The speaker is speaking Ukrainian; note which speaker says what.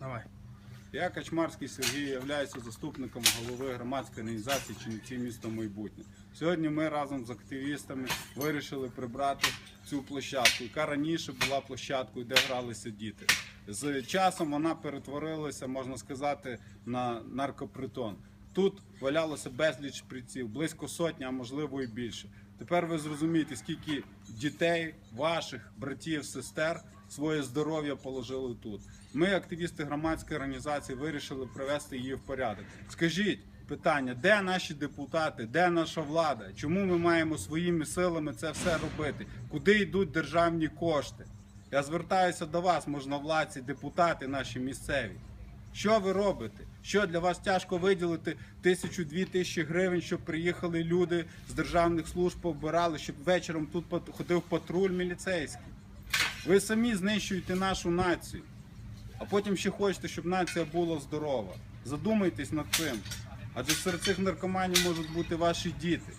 Speaker 1: Давай.
Speaker 2: Я Качмарський Сергій, являюся заступником голови громадської організації Чинівці місто майбутнє. Сьогодні ми разом з активістами вирішили прибрати цю площадку, яка раніше була площадкою, де гралися діти. З часом вона перетворилася, можна сказати, на наркопритон. Тут валялося безліч шприців, близько сотні, а можливо і більше. Тепер ви зрозумієте, скільки дітей, ваших братів, сестер своє здоров'я положили тут. Ми, активісти громадської організації, вирішили привести її в порядок. Скажіть питання, де наші депутати, де наша влада? Чому ми маємо своїми силами це все робити? Куди йдуть державні кошти? Я звертаюся до вас, можновладці, депутати наші місцеві. Що ви робите? Що для вас тяжко виділити тисячу-дві тисячі гривень, щоб приїхали люди з державних служб побирали, щоб вечором тут ходив патруль міліцейський? Ви самі знищуєте нашу націю, а потім ще хочете, щоб нація була здорова. Задумайтесь над цим. Адже серед цих наркоманів можуть бути ваші діти.